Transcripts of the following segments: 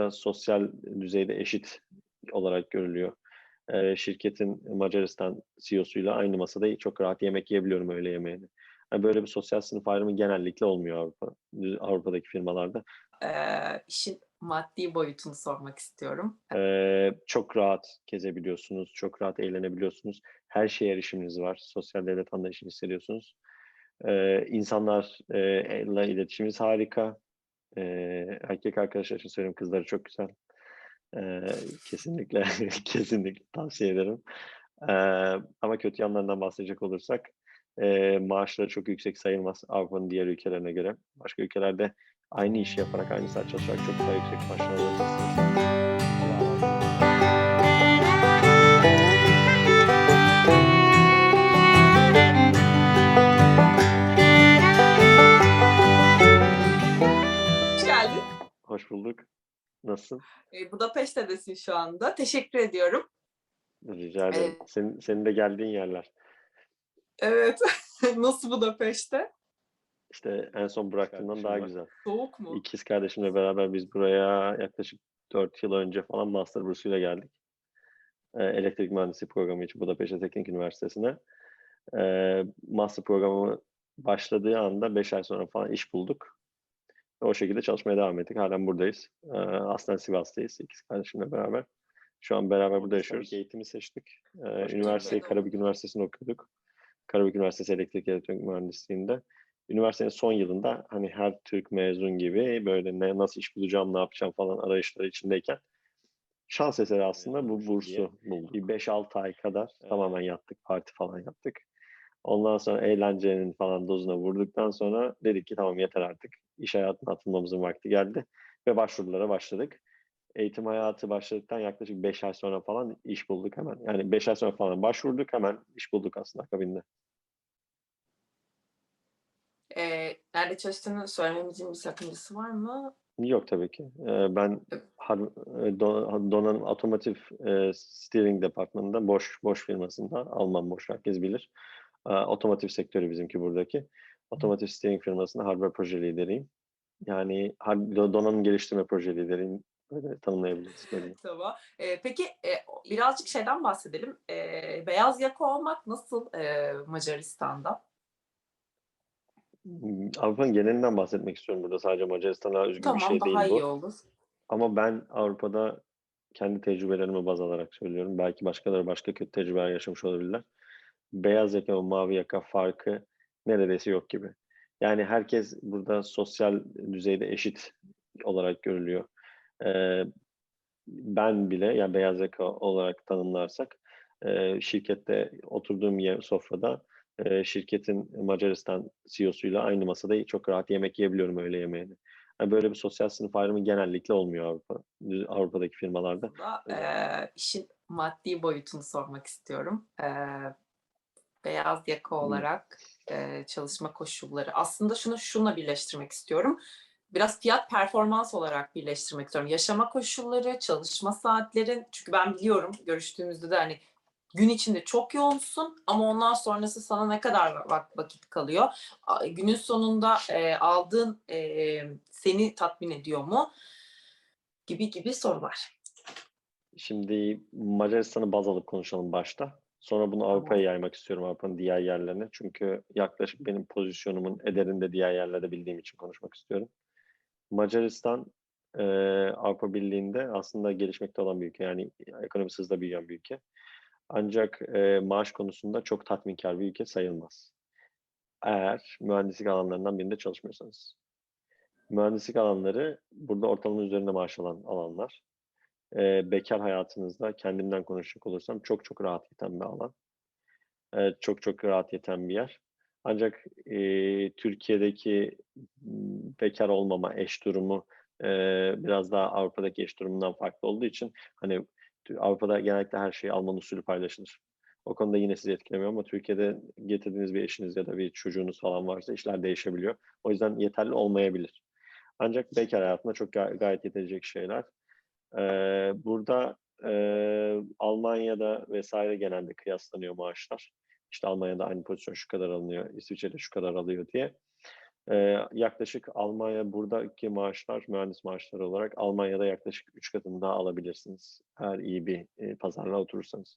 burada sosyal düzeyde eşit olarak görülüyor. Eee, şirketin Macaristan CEO'suyla aynı masada çok rahat yemek yiyebiliyorum öğle yemeğini. Hani, böyle bir sosyal sınıf ayrımı genellikle olmuyor Avrupa Avrupa'daki firmalarda. Eee, işin maddi boyutunu sormak istiyorum. Eee, çok rahat gezebiliyorsunuz, çok rahat eğlenebiliyorsunuz. Her şeye erişiminiz var. Sosyal devlet anlayışını hissediyorsunuz. Eee, insanlar eee, la iletişimimiz harika. Eee, erkek arkadaşlar için söylüyorum, kızları çok güzel. Eee, kesinlikle, kesinlikle tavsiye ederim. Eee, ama kötü yanlarından bahsedecek olursak, eee, maaşları çok yüksek sayılmaz Avrupa'nın diğer ülkelerine göre. Başka ülkelerde aynı işi yaparak, aynı saat çalışarak çok daha yüksek maaşlar alabilirsiniz. Hoş bulduk. Nasılsın? Eee, Budapeşte'desin şu anda. Teşekkür ediyorum. Rica ederim. Eee Senin senin de geldiğin yerler. Evet. Nasıl Budapeşte? İşte, en son bıraktığımdan daha güzel. Soğuk mu? İkiz kardeşimle beraber biz buraya yaklaşık 4 yıl önce falan master bursuyla geldik. Eee, elektrik mühendisliği programı için Budapeşte Teknik Üniversitesi'ne. Eee, master programı başladığı anda 5 ay sonra falan iş bulduk. O şekilde çalışmaya devam ettik. Hâlen buradayız. Eee, aslen Sivas'tayız ikiz kardeşimle beraber. Şu an beraber burada yaşıyoruz. Eğitimi seçtik. Hoş üniversiteyi. Karabük Üniversitesi'nde okuyorduk. Karabük Üniversitesi Elektrik Elektronik Mühendisliği'nde. Üniversitenin son yılında, hani, her Türk mezun gibi, böyle, ne nasıl iş bulacağım, ne yapacağım falan arayışları içindeyken şans eseri aslında bu bursu bulduk. Bir 5-6 ay kadar tamamen yattık, parti falan yaptık. Ondan sonra eğlencenin falan dozuna vurduktan sonra dedik ki tamam yeter artık. İş hayatına atılmamızın vakti geldi ve başvurulara başladık. Eğitim hayatı başladıktan yaklaşık 5 ay sonra falan iş bulduk hemen. Yani 5 ay sonra falan başvurduk, hemen iş bulduk aslında akabinde. Eee, nerede çalıştığını söylememizin bir sakıncası var mı? Yok tabii ki. Eee, ben har eee, do donanım otomotiv, eee, steering departmanında Bosch Bosch firmasında, Alman Bosch herkes bilir. Otomotiv sektörü bizimki buradaki. Otomotiv steering firmasında hardware proje lideriyim. Yani donanım geliştirme proje lideriyim. Öyle tanımlayabiliriz böyle. Tamam. Eee, peki, eee, birazcık şeyden bahsedelim. Eee, beyaz yaka olmak nasıl, eee, Macaristan'da? Avrupa'nın genelinden bahsetmek istiyorum burada. Sadece Macaristan'a özgü bir Tamam, şey değil daha iyi bu. olur. Ama ben Avrupa'da kendi tecrübelerimi baz alarak söylüyorum. Belki başkaları başka kötü tecrübeler yaşamış olabilirler. Beyaz yaka ve mavi yaka farkı neredeyse yok gibi. Yani herkes burada sosyal düzeyde eşit olarak görülüyor. Eee, ben bile, yani beyaz yaka olarak tanımlarsak, eee, şirkette oturduğum yer sofrada, eee, şirketin Macaristan CEO'suyla aynı masada çok rahat yemek yiyebiliyorum öğle yemeğini. Hani, böyle bir sosyal sınıf ayrımı genellikle olmuyor Avrupa Avrupa'daki firmalarda. Eee, işin maddi boyutunu sormak istiyorum. Eee, beyaz yaka olarak, eee, çalışma koşulları aslında şunu şununla birleştirmek istiyorum. Biraz fiyat performans olarak birleştirmek istiyorum. Yaşama koşulları, çalışma saatlerin çünkü ben biliyorum görüştüğümüzde de, hani, gün içinde çok yoğunsun ama ondan sonrası sana ne kadar vak vakit kalıyor? Günün sonunda, eee, aldığın, eee, seni tatmin ediyor mu? Gibi gibi sorular. Şimdi Macaristan'ı baz alıp konuşalım başta. Sonra bunu Avrupa'ya yaymak istiyorum, Avrupa'nın diğer yerlerine. Çünkü yaklaşık benim pozisyonumun ederini de diğer yerlerde bildiğim için konuşmak istiyorum. Macaristan, eee, Avrupa Birliği'nde aslında gelişmekte olan bir ülke. Yani ekonomisi hızla büyüyen bir ülke. Ancak, eee, maaş konusunda çok tatminkâr bir ülke sayılmaz. Eğer mühendislik alanlarından birinde çalışmıyorsanız. Mühendislik alanları burada ortalama üzerinde maaş alan alanlar. Eee, bekâr hayatınızda kendimden konuşacak olursam çok çok rahat yeten bir alan. Eee, çok çok rahat yeten bir yer. Ancak, eee, Türkiye'deki, ımm, bekâr olmama eş durumu, eee, biraz daha Avrupa'daki eş durumundan farklı olduğu için, hani, Avrupa'da genellikle her şey Alman usulü paylaşılır. O konuda yine sizi etkilemiyor ama Türkiye'de getirdiğiniz bir eşiniz ya da bir çocuğunuz falan varsa işler değişebiliyor. O yüzden yeterli olmayabilir. Ancak bekâr hayatında çok ga gayet yetecek şeyler. Eee, burada, eee, Almanya'da vs. genelde kıyaslanıyor maaşlar. İşte, Almanya'da aynı pozisyon şu kadar alınıyor, İsviçre'de şu kadar alıyor diye. Eee, yaklaşık Almanya buradaki maaşlar, mühendis maaşları olarak Almanya'da yaklaşık 3 katını daha alabilirsiniz eğer iyi bir, eee, pazarlığa oturursanız.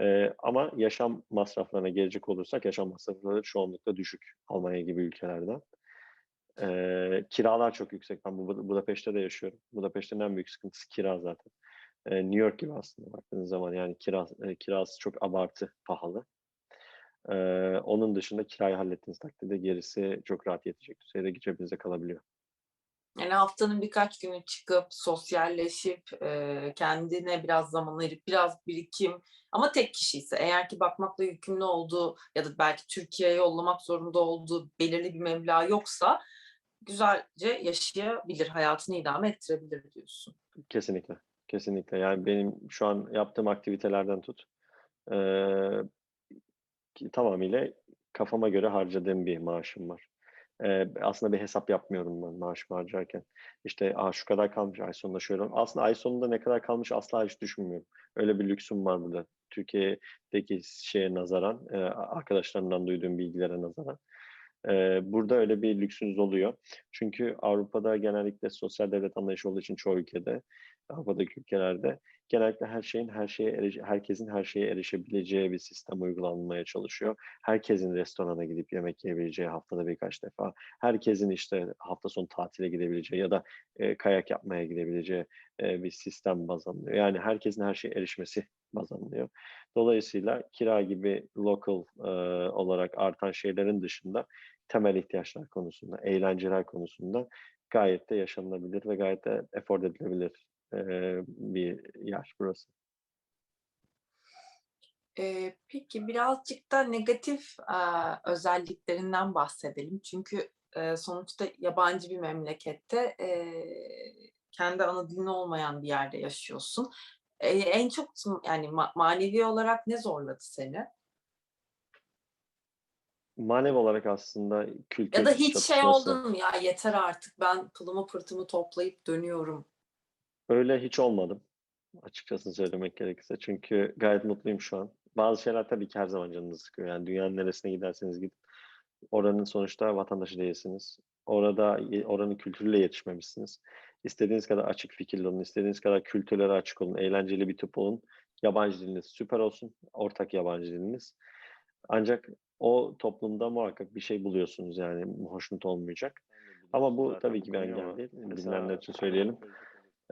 Eee, ama yaşam masraflarına gelecek olursak yaşam masrafları çoğunlukla düşük Almanya gibi ülkelerde. Eee, kiralar çok yüksek. Ben Buda Budapeşte de yaşıyorum. Budapeşte'nin en büyük sıkıntısı kira zaten. Eee, New York gibi aslında baktığınız zaman yani kira eee, kirası çok abartı pahalı. Eee, onun dışında kirayı hallettiğiniz takdirde gerisi çok rahat yetecek düzeyde cebinizde kalabiliyor. Yani haftanın birkaç günü çıkıp sosyalleşip, eee, kendine biraz zaman ayırıp biraz birikim ama tek kişiyse eğer ki bakmakla yükümlü olduğu ya da belki Türkiye'ye yollamak zorunda olduğu belirli bir meblağ yoksa güzelce yaşayabilir, hayatını idame ettirebilir diyorsun. Kesinlikle, kesinlikle. Yani benim şu an yaptığım aktivitelerden tut, ki tamamıyla kafama göre harcadığım bir maaşım var. Eee, aslında bir hesap yapmıyorum ben maaşımı harcarken. İşte, a, şu kadar kalmış, ay sonunda şöyle Aslında ay sonunda ne kadar kalmış asla hiç düşünmüyorum. Öyle bir lüksüm var burada. Türkiye'deki şeye nazaran, arkadaşlarımdan duyduğum bilgilere nazaran. Burada öyle bir lüksünüz oluyor. Çünkü Avrupa'da genellikle sosyal devlet anlayışı olduğu için çoğu ülkede, Avrupa'daki ülkelerde genellikle her şeyin her şeye herkesin her şeye erişebileceği bir sistem uygulanmaya çalışıyor. Herkesin restorana gidip yemek yiyebileceği haftada birkaç defa, herkesin, işte, hafta sonu tatile gidebileceği ya da, eee, kayak yapmaya gidebileceği, eee, bir sistem baz alınıyor. Yani herkesin her şeye erişmesi baz alınıyor. Dolayısıyla kira gibi local, eee, olarak artan şeylerin dışında temel ihtiyaçlar konusunda, eğlenceler konusunda gayet de yaşanılabilir ve gayet de afford edilebilir, eee, bir yer burası. Eee, peki birazcık da negatif, aaa, özelliklerinden bahsedelim. Çünkü, eee, sonuçta yabancı bir memlekette, eee, kendi ana dilin olmayan bir yerde yaşıyorsun. Eee, en çok yani ma manevi olarak ne zorladı seni? Manevi olarak aslında kültür Ya da hiç şey oldun mu? "Ya yeter artık ben pılımı pırtımı toplayıp dönüyorum." Öyle hiç olmadım, açıkçası söylemek gerekirse. Çünkü gayet mutluyum şu an. Bazı şeyler tabii ki her zaman canınızı sıkıyor. Yani dünyanın neresine giderseniz gidin, oranın sonuçta vatandaşı değilsiniz. Orada oranın kültürüyle yetişmemişsiniz. İstediğiniz kadar açık fikirli olun, istediğiniz kadar kültürlere açık olun, eğlenceli bir tip olun. Yabancı diliniz süper olsun, ortak yabancı diliniz. Ancak o toplumda muhakkak bir şey buluyorsunuz yani hoşnut olmayacak. Ama bu tabii ki bir engel değil. Bilmeyenler için söyleyelim.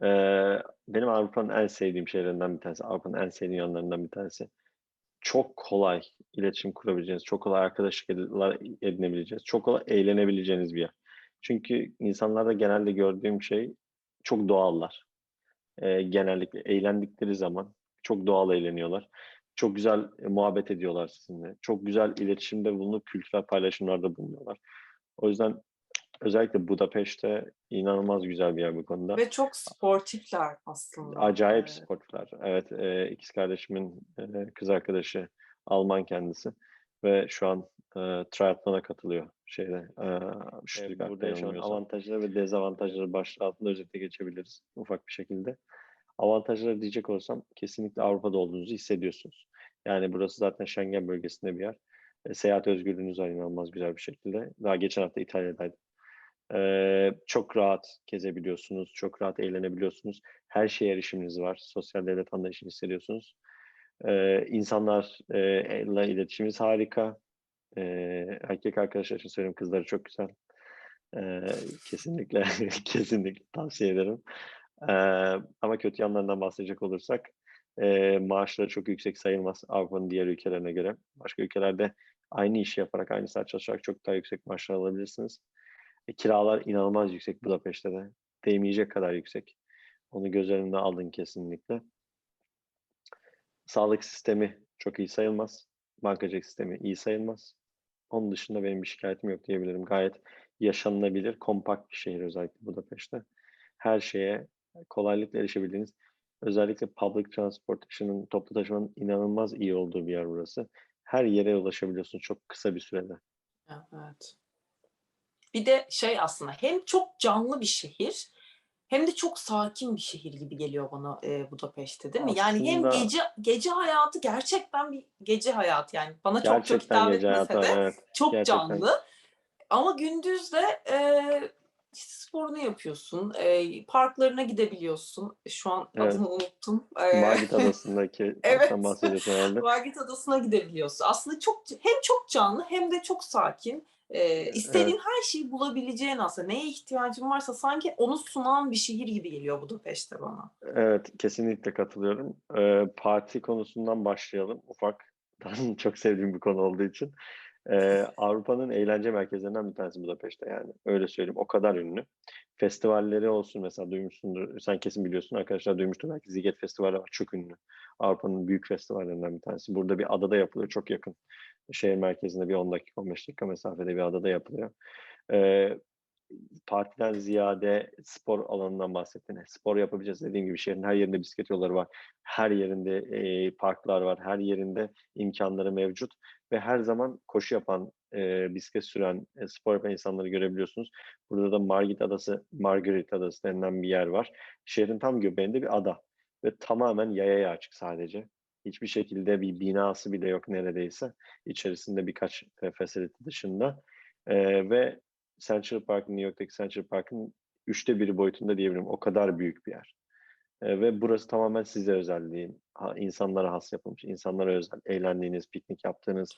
Eee, benim Avrupa'nın en sevdiğim şeylerinden bir tanesi, Avrupa'nın en sevdiğim yanlarından bir tanesi. Çok kolay iletişim kurabileceğiniz, çok kolay arkadaşlık edi edinebileceğiniz, çok kolay eğlenebileceğiniz bir yer. Çünkü insanlarda genelde gördüğüm şey çok doğallar. Eee, genellikle eğlendikleri zaman çok doğal eğleniyorlar. Çok güzel, eee, muhabbet ediyorlar sizinle. Çok güzel iletişimde bulunup kültürel paylaşımlarda bulunuyorlar. O yüzden özellikle Budapeşte inanılmaz güzel bir yer bu konuda. Ve çok sportifler aslında. Acayip Evet. sportifler. Evet, eee, ikiz kardeşimin, eee, kız arkadaşı Alman kendisi ve şu an, eee, triatlona katılıyor şeyde, eee, Stuttgart'ta burada yaşanan avantajları ve dezavantajları başlığı altında özetle geçebiliriz ufak bir şekilde. Avantajları diyecek olursam kesinlikle Avrupa'da olduğunuzu hissediyorsunuz. Yani burası zaten Schengen bölgesinde bir yer. Eee, seyahat özgürlüğünüz var inanılmaz güzel bir şekilde. Daha geçen hafta İtalya'daydım. Eee, çok rahat gezebiliyorsunuz, çok rahat eğlenebiliyorsunuz. Her şeye erişiminiz var. Sosyal devlet anlayışını hissediyorsunuz. Eee, insanlar eee, la iletişiminiz harika. Eee, erkek arkadaşlar için söyleyeyim, kızları çok güzel. Eee, kesinlikle, kesinlikle tavsiye ederim. Ama kötü yanlarından bahsedecek olursak, eee, maaşları çok yüksek sayılmaz Avrupa'nın diğer ülkelerine göre. Başka ülkelerde aynı işi yaparak, aynı saat çalışarak çok daha yüksek maaşlar alabilirsiniz. E, kiralar inanılmaz yüksek Budapeşte de. Değmeyecek kadar yüksek. Onu göz önünde alın kesinlikle. Sağlık sistemi çok iyi sayılmaz. Bankacılık sistemi iyi sayılmaz. Onun dışında benim bir şikâyetim yok diyebilirim. Gayet yaşanılabilir, kompakt bir şehir özellikle Budapeşte. Her şeye kolaylıkla erişebildiğiniz, özellikle public transportation'ın, toplu taşımanın inanılmaz iyi olduğu bir yer burası. Her yere ulaşabiliyorsunuz çok kısa bir sürede. Evet. Bir de şey aslında hem çok canlı bir şehir hem de çok sakin bir şehir gibi geliyor bana, eee, Budapeşte, değil mi? Yani hem Aslında gece gece hayatı gerçekten bir gece hayatı yani bana çok çok hitap etmese hayatı, de evet. çok Gerçekten. canlı. Ama gündüz de, işte, sporunu yapıyorsun, eee, parklarına gidebiliyorsun. Şu an Evet. adını unuttum. Eee Margit Adası'ndaki Evet. bahsediyorsun herhâlde. Margit Adası'na gidebiliyorsun. Aslında çok hem çok canlı hem de çok sakin. Eee, istediğin Evet. her şeyi bulabileceğin aslında neye ihtiyacın varsa sanki onu sunan bir şehir gibi geliyor Budapeşte bana. Evet, kesinlikle katılıyorum. Eee, parti konusundan başlayalım. Ufaktan çok sevdiğim bir konu olduğu için. Eee, Avrupa'nın eğlence merkezlerinden bir tanesi Budapeşte yani. Öyle söyleyeyim. O kadar ünlü. Festivalleri olsun mesela duymuşsundur. Sen kesin biliyorsun. Arkadaşlar duymuştur belki. Sziget Festivali var. Çok ünlü. Avrupa'nın büyük festivallerinden bir tanesi. Burada bir adada yapılıyor. Çok yakın. Şehir merkezinde bir 10 dakika, 15 dakika mesafede bir adada yapılıyor. Eee, partiden ziyade spor alanından bahsettin. Spor yapabileceğiz dediğim gibi şehrin her yerinde bisiklet yolları var. Her yerinde, eee, parklar var. Her yerinde imkânları mevcut ve her zaman koşu yapan, eee, bisiklet süren, eee, spor yapan insanları görebiliyorsunuz. Burada da Margit Adası, Margaret Adası denilen bir yer var. Şehrin tam göbeğinde bir ada ve tamamen yayaya açık sadece. Hiçbir şekilde bir binası bile yok neredeyse. İçerisinde birkaç, eee, facility dışında, eee, ve Central Park, New York'taki Central Park'ın 3'te 1'i boyutunda diyebilirim. O kadar büyük bir yer. Eee, ve burası tamamen size özel diyeyim. Ha insanlara has yapılmış, insanlara özel, eğlendiğiniz, piknik yaptığınız,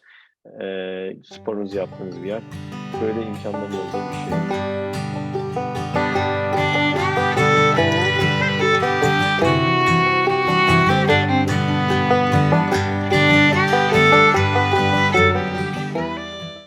eee, sporunuzu yaptığınız bir yer. Böyle imkânların olduğu bir şehir.